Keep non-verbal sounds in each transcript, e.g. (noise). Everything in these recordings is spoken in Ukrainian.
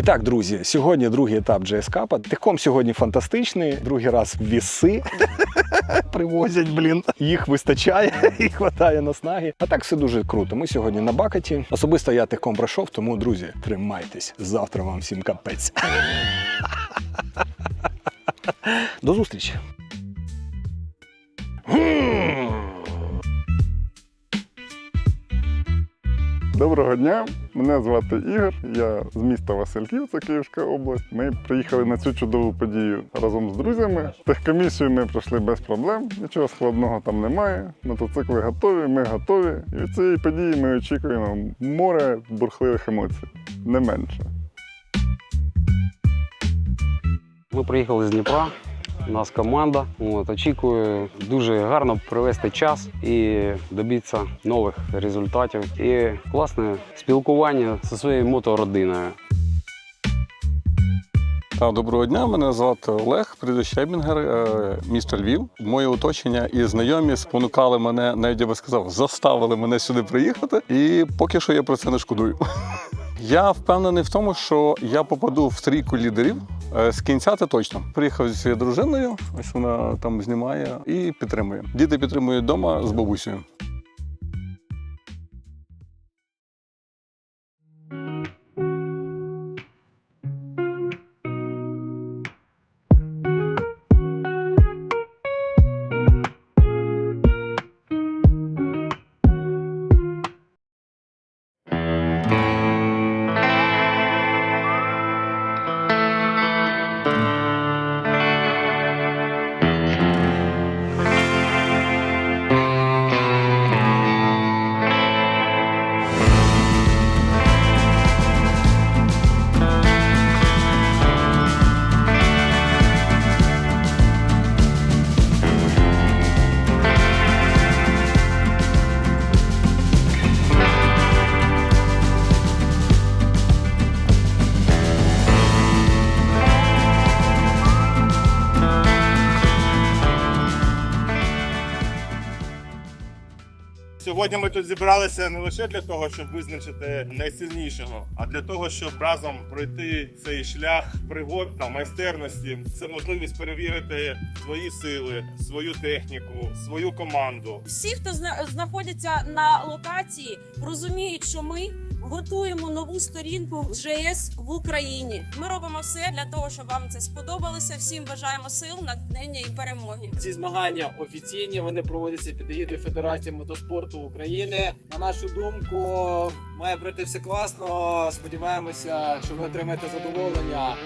І так, друзі, сьогодні другий етап GS Cup. Техком сьогодні фантастичний. Другий раз віси (laughs) привозять, блін. Їх вистачає (laughs) і хватає наснаги. А так все дуже круто. Ми сьогодні на бакеті. Особисто я техком пройшов, тому, друзі, тримайтесь. Завтра вам всім капець. (laughs) До зустрічі. Доброго дня, мене звати Ігор. Я з міста Васильків, це Київська область. Ми приїхали на цю чудову подію разом з друзями. Техкомісію ми пройшли без проблем, нічого складного там немає. Мотоцикли готові, ми готові. І від цієї події ми очікуємо море бурхливих емоцій, не менше. Ми приїхали з Дніпра. У нас команда. От, очікую дуже гарно провести час і добитися нових результатів. І класне спілкування зі своєю мотородиною. Доброго дня, мене звати Олег, Щебінгер, е, місто Львів. Моє оточення і знайомі спонукали мене, навіть я би сказав, заставили мене сюди приїхати. І поки що я про це не шкодую. (laughs) Я впевнений в тому, що я попаду в трійку лідерів. Е, З кінця це точно. Приїхав зі своєю дружиною, ось вона там знімає і підтримує. Діти підтримують вдома з бабусею. Сьогодні ми тут зібралися не лише для того, щоб визначити найсильнішого, а для того, щоб разом пройти цей шлях пригод та майстерності. Це можливість перевірити свої сили, свою техніку, свою команду. всі, хто зна- знаходяться на локації, розуміють, що ми готуємо нову сторінку ЖС в Україні. Ми робимо все для того, щоб вам це сподобалося. Всім бажаємо сил, натхнення і перемоги. Ці змагання офіційні, вони проводяться під егідою Федерації мотоспорту України. На нашу думку, має пройти все класно. Сподіваємося, що ви отримаєте задоволення.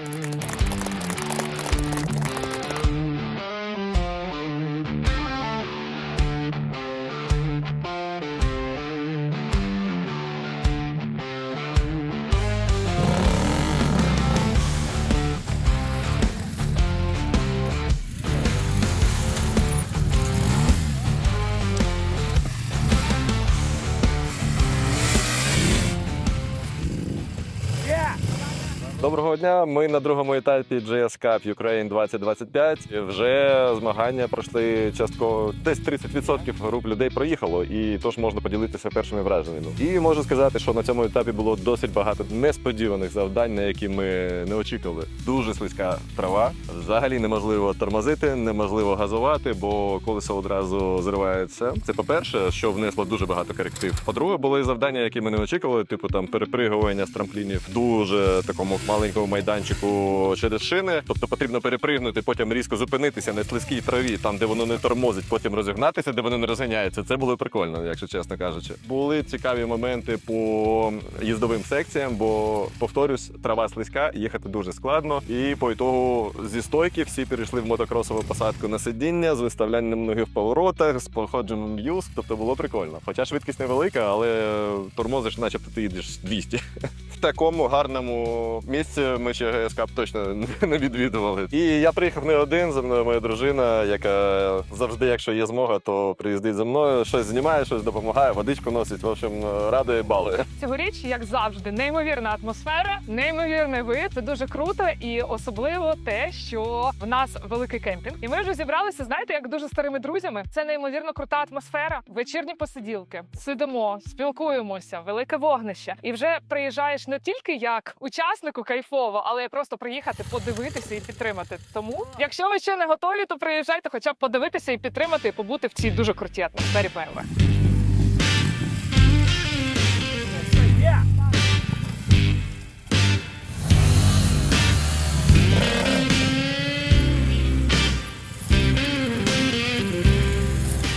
Доброго дня. Ми на другому етапі GS Cup Ukraine 2025. Вже змагання пройшли частково. Десь 30% груп людей проїхало, і тож можна поділитися першими враженнями. І можу сказати, що на цьому етапі було досить багато несподіваних завдань, на які ми не очікували. Дуже слизька трава. Взагалі неможливо тормозити, неможливо газувати, бо колесо одразу зривається. Це по-перше, що внесло дуже багато коректив. По-друге, були завдання, які ми не очікували, типу там перепригування з трамплінів дуже такому маленькому майданчику через шини. Тобто потрібно перепригнути, потім різко зупинитися на слизькій траві, там де воно не тормозить, потім розігнатися, де воно не розганяється. Це було прикольно, якщо чесно кажучи. Були цікаві моменти по їздовим секціям, бо повторюсь, трава слизька, їхати дуже складно. І по ітогу зі стойки всі перейшли в мотокросову посадку на сидіння з виставлянням ноги в поворотах, з походженням юз. Тобто було прикольно. Хоча швидкість невелика, але тормозиш, начебто ти їдеш 200. (laughs) В такому гарному місці ми ще ГСК точно (laughs) не відвідували. І я приїхав не один, за мною моя дружина, яка завжди, якщо є змога, то приїздить за мною, щось знімає, щось допомагає, водичку носить. В общем, радує балує. Цьогоріч, як завжди, неймовірна атмосфера, неймовірний вид. Це дуже круто, і особливо те, що в нас великий кемпінг. І ми вже зібралися, знаєте, як дуже старими друзями. Це неймовірно крута атмосфера. Вечірні посиділки, сидимо, спілкуємося, велике вогнище. І вже приїжджаєш не тільки як учасник у кайфово, але просто приїхати, подивитися і підтримати. Тому, якщо ви ще не готові, то приїжджайте, хоча б подивитися і підтримати, і побути в цій дуже крутій атмосфері BMW.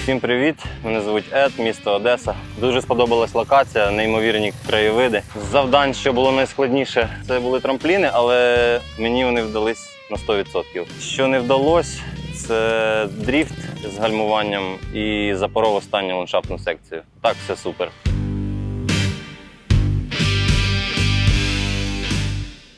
Всім привіт! Мене звуть Ед, місто Одеса. Дуже сподобалась локація, неймовірні краєвиди. З завдань, що було найскладніше, це були трампліни, але мені вони вдались на 100%. Що не вдалося, це дріфт з гальмуванням і запоров останню ландшафтну секцію. Так, все супер.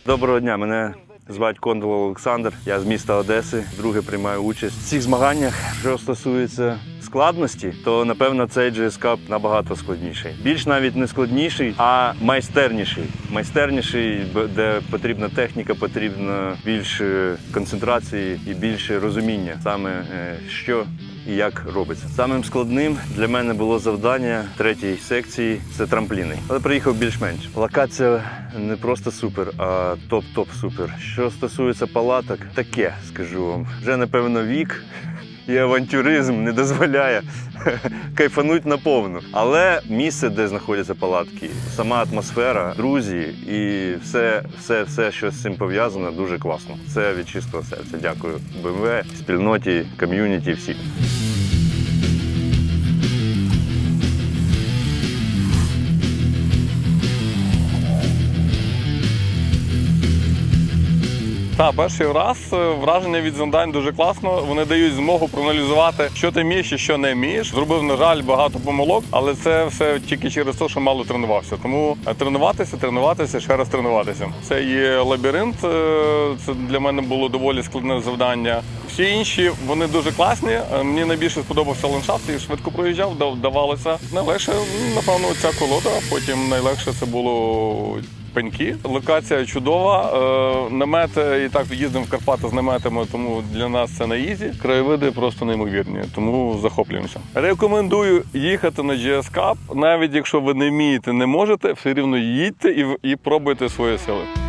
Доброго дня, мене звати Кондол Олександр. Я з міста Одеси. Друге приймаю участь в цих змаганнях. Що стосується складності, то напевно цей GS Cup набагато складніший. Більш навіть не складніший, а майстерніший. Майстерніший, де потрібна техніка, потрібно більше концентрації і більше розуміння саме е, що і як робиться. Самим складним для мене було завдання третьої секції це трампліни. Але приїхав більш-менш. Локація не просто супер, а топ-топ супер. Що стосується палаток, таке скажу вам. Вже напевно вік. І авантюризм не дозволяє (laughs) кайфануть наповну. Але місце, де знаходяться палатки, сама атмосфера, друзі і все, все, все, що з цим пов'язано, дуже класно. Це від чистого серця. Дякую БМВ, спільноті, ком'юніті, всім. Та перший раз е, враження від завдань дуже класно. Вони дають змогу проаналізувати, що ти вмієш і що не вмієш. Зробив, на жаль, багато помилок, але це все тільки через те, що мало тренувався. Тому е, тренуватися, тренуватися, ще раз тренуватися. Це є лабіринт. е, Це для мене було доволі складне завдання. Всі інші вони дуже класні. Мені найбільше сподобався ландшафт і швидко проїжджав, дав- давалося. Найлегше, напевно, ця колода. Потім найлегше це було пеньки. Локація чудова. Е, намет е, і так їздимо в Карпати з наметами, тому для нас це на ізі. Краєвиди просто неймовірні, тому захоплюємося. Рекомендую їхати на GS Cup, навіть якщо ви не вмієте, не можете, все рівно їдьте і, і пробуйте свої сили.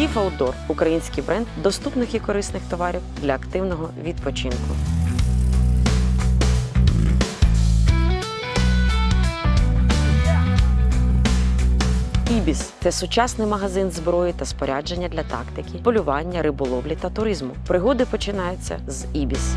Скіф Outdoor – український бренд доступних і корисних товарів для активного відпочинку. Ібіс це сучасний магазин зброї та спорядження для тактики, полювання, риболовлі та туризму. Пригоди починаються з Ібіс.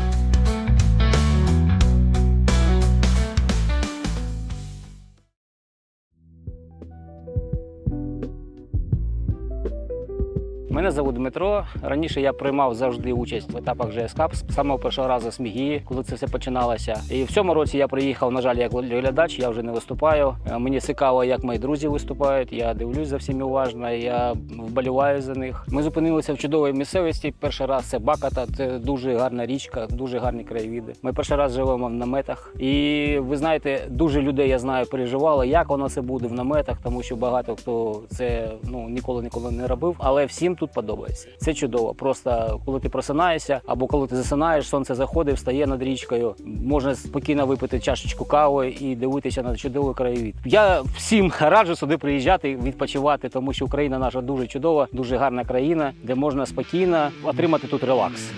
Мене звуть Дмитро. Раніше я приймав завжди участь в етапах Cup з самого першого разу з Мігії, коли це все починалося. І в цьому році я приїхав, на жаль, як глядач, я вже не виступаю. Е, Мені цікаво, як мої друзі виступають. Я дивлюсь за всіми уважно, я вболіваю за них. Ми зупинилися в чудовій місцевості. Перший раз це Баката, це дуже гарна річка, дуже гарні краєвіди. Ми перший раз живемо в наметах. І ви знаєте, дуже людей я знаю, переживали, як воно це буде в наметах, тому що багато хто це ну ніколи ніколи не робив. Але всім тут подобається. Це чудово. Просто коли ти просинаєшся, або коли ти засинаєш, сонце заходить, встає над річкою. Можна спокійно випити чашечку кави і дивитися на чудовий краєвід. Я всім (laughs) раджу сюди приїжджати, відпочивати, тому що Україна наша дуже чудова, дуже гарна країна, де можна спокійно отримати тут релакс.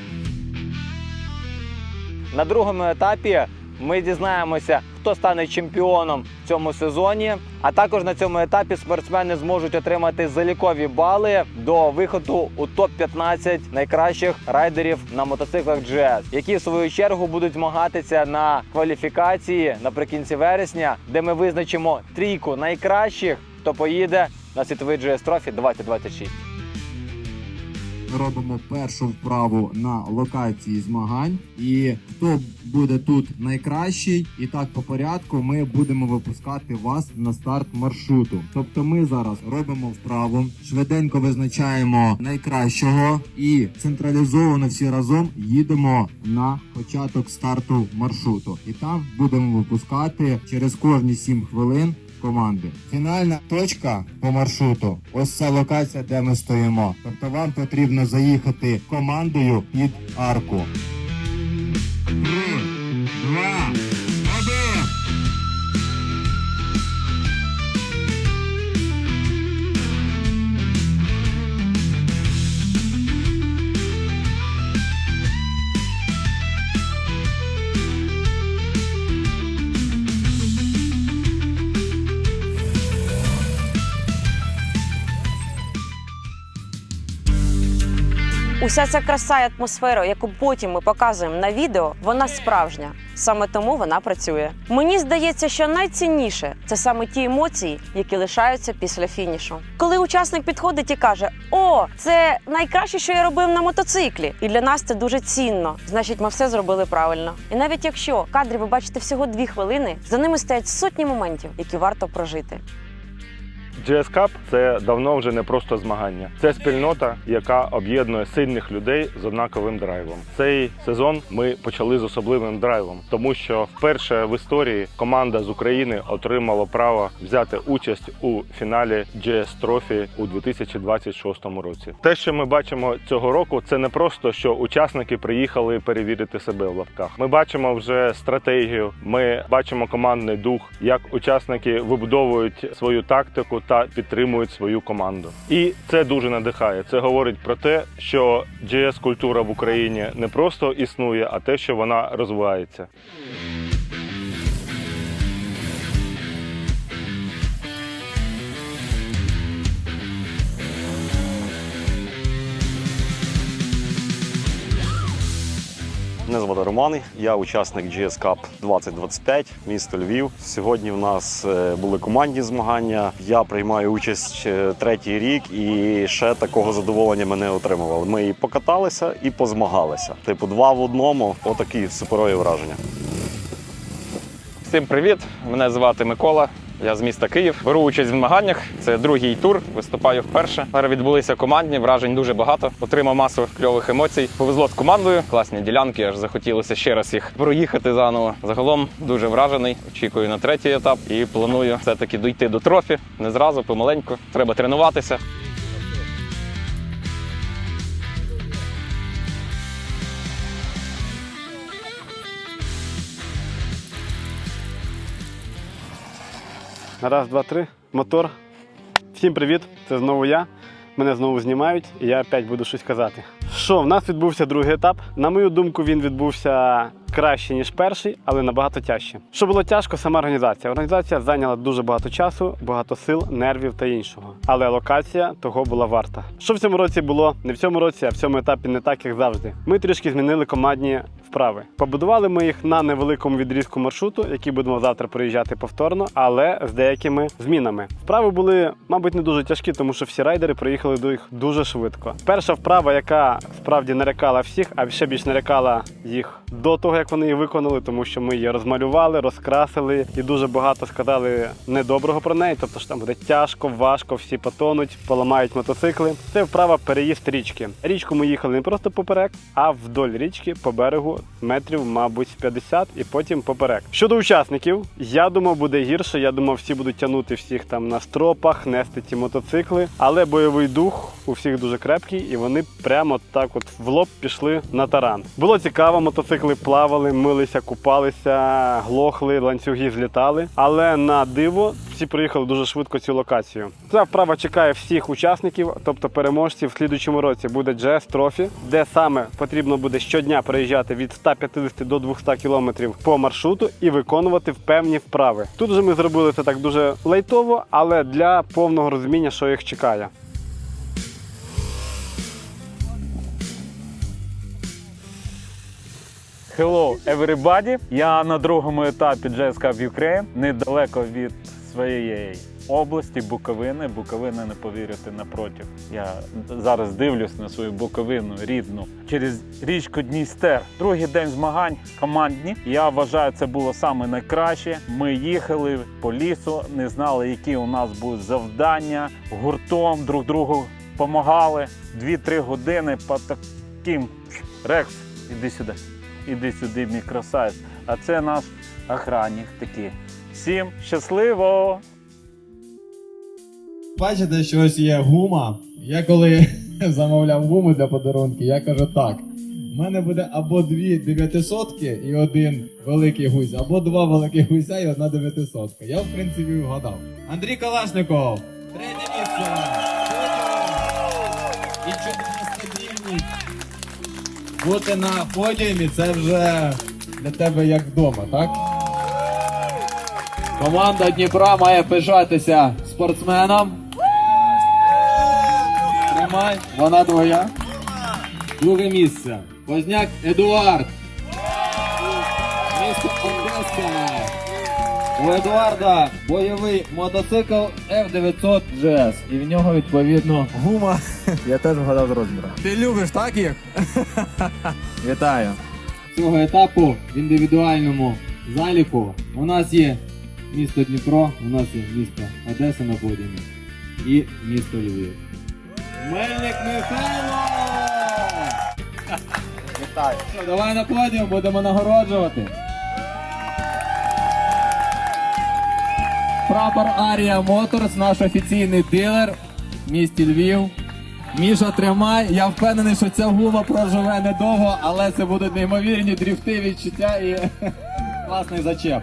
На другому етапі ми дізнаємося, хто стане чемпіоном в цьому сезоні. А також на цьому етапі спортсмени зможуть отримати залікові бали до виходу у топ-15 найкращих райдерів на мотоциклах GS, які в свою чергу будуть змагатися на кваліфікації наприкінці вересня, де ми визначимо трійку найкращих, хто поїде на світовий GS Trophy 2026. Ми робимо першу вправу на локації змагань. І хто буде тут найкращий, і так по порядку ми будемо випускати вас на старт маршруту. Тобто ми зараз робимо вправу, швиденько визначаємо найкращого і централізовано всі разом їдемо на початок старту маршруту. І там будемо випускати через кожні 7 хвилин команди. Фінальна точка по маршруту. Ось ця локація, де ми стоїмо. Тобто вам потрібно заїхати командою під арку. Уся ця краса і атмосфера, яку потім ми показуємо на відео, вона справжня. Саме тому вона працює. Мені здається, що найцінніше це саме ті емоції, які лишаються після фінішу. Коли учасник підходить і каже: О, це найкраще, що я робив на мотоциклі, і для нас це дуже цінно. Значить, ми все зробили правильно. І навіть якщо кадрі ви бачите всього дві хвилини, за ними стоять сотні моментів, які варто прожити. GS Cup – це давно вже не просто змагання. Це спільнота, яка об'єднує сильних людей з однаковим драйвом. Цей сезон ми почали з особливим драйвом, тому що вперше в історії команда з України отримала право взяти участь у фіналі GS Trophy у 2026 році. Те, що ми бачимо цього року, це не просто що учасники приїхали перевірити себе в лапках. Ми бачимо вже стратегію, ми бачимо командний дух, як учасники вибудовують свою тактику та підтримують свою команду. І це дуже надихає. Це говорить про те, що JS-культура в Україні не просто існує, а те, що вона розвивається. Мене звати Роман, я учасник GS Cup 2025, місто Львів. Сьогодні в нас е, були командні змагання. Я приймаю участь третій рік і ще такого задоволення ми не отримували. Ми і покаталися, і позмагалися. Типу, два в одному. Отакі суперові враження. Всім привіт! Мене звати Микола. Я з міста Київ. Беру участь в змаганнях. Це другий тур. Виступаю вперше. Зараз відбулися командні, вражень дуже багато. Отримав масу кльових емоцій. Повезло з командою. Класні ділянки. Аж захотілося ще раз їх проїхати заново. Загалом дуже вражений. Очікую на третій етап і планую все-таки дійти до трофі. Не зразу, помаленьку. Треба тренуватися. Раз, два, три. Мотор. Всім привіт! Це знову я. Мене знову знімають, і я опять буду щось казати. Що, в нас відбувся другий етап. На мою думку, він відбувся краще, ніж перший, але набагато тяжче. Що було тяжко, сама організація. Організація зайняла дуже багато часу, багато сил, нервів та іншого. Але локація того була варта. Що в цьому році було? Не в цьому році, а в цьому етапі не так, як завжди. Ми трішки змінили командні вправи. Побудували ми їх на невеликому відрізку маршруту, який будемо завтра проїжджати повторно, але з деякими змінами. Вправи були, мабуть, не дуже тяжкі, тому що всі райдери проїхали до їх дуже швидко. Перша вправа, яка справді нарекала всіх, а ще більш нарекала їх до того, як вони її виконали, тому що ми її розмалювали, розкрасили і дуже багато сказали недоброго про неї. Тобто що там буде тяжко, важко, всі потонуть, поламають мотоцикли. Це вправа переїзд річки. Річку ми їхали не просто поперек, а вдоль річки по берегу метрів, мабуть, 50 і потім поперек. Щодо учасників, я думав, буде гірше. Я думав, всі будуть тягнути всіх там на стропах, нести ці мотоцикли. Але бойовий дух у всіх дуже крепкий, і вони прямо так, от в лоб пішли на таран. Було цікаво, мотоцикли плавали, милися, купалися, глохли, ланцюги злітали. Але на диво всі проїхали дуже швидко цю локацію. Ця вправа чекає всіх учасників, тобто переможців в слідучому році буде GS Trophy, де саме потрібно буде щодня проїжджати від 150 до 200 кілометрів по маршруту і виконувати певні вправи. Тут же ми зробили це так дуже лайтово, але для повного розуміння, що їх чекає. Hello, everybody! Я на другому етапі Jazz Cup Ukraine, недалеко від своєї області Буковини. Буковина, не повірите, напротив. Я зараз дивлюсь на свою Буковину рідну через річку Дністер. Другий день змагань командні. Я вважаю, це було саме найкраще. Ми їхали по лісу, не знали, які у нас будуть завдання. Гуртом друг другу допомагали. Дві-три години по таким Рекс, іди сюди. Іди сюди, мій красавець. А це наш охранник такий. Всім щасливо! Бачите, що ось є гума. Я коли (laughs) замовляв гуму для подарунки, я кажу так. У мене буде або дві дев'ятисотки і один великий гусь, або два великих гуся і одна дев'ятисотка. Я, в принципі, вгадав. Андрій Калашников, третє Бути на подіумі це вже для тебе як вдома, так? Команда Дніпра має пишатися спортсменом. Тримай, вона твоя. Друге місце. Позняк Едуард. Місто Одеса. У Едуарда бойовий мотоцикл F900 GS. І в нього відповідно гума. (laughs) Я теж вгадав з розміру. Ти любиш, так їх? (laughs) Вітаю. Цього етапу в індивідуальному заліку у нас є місто Дніпро, у нас є місто Одеса на подіумі і місто Львів. Мельник Михайло! Вітаю. Що, давай на подіум, будемо нагороджувати. Прапор Арія Моторс, наш офіційний дилер в місті Львів. Міша, тримай. Я впевнений, що ця гума проживе недовго, але це будуть неймовірні дріфти, відчуття і (laughs) класний зачеп.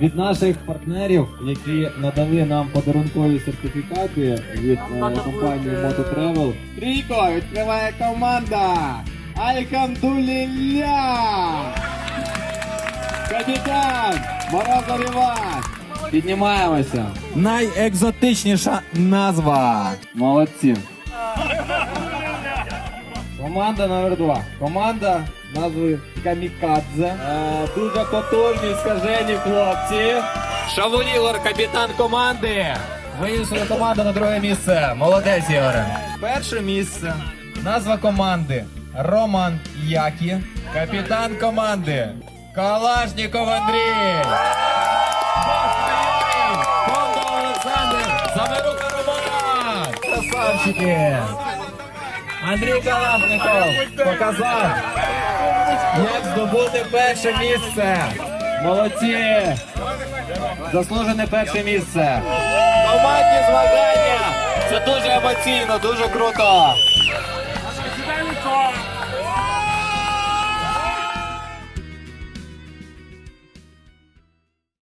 Від наших партнерів, які надали нам подарункові сертифікати від е, компанії Mototravel. Трійко, відкриває команда! Алькамдулілля! Капітан! Морозов Іван! Піднімаємося. Найекзотичніша назва. Молодці. Команда номер два. Команда назви Камікадзе. Е, дуже потужні, скажені хлопці. Шавулілор, капітан команди. Вивів свою команду на друге місце. Молодець, Ігоре. Перше місце. Назва команди Роман Які. Капітан команди Калашніков Андрій. Кондо Олександр. Замирука Роман. Красавчики. Андрій Калашников показав, як здобути перше місце. Молодці! Заслужене перше місце. Командні змагання! Це дуже емоційно, дуже круто.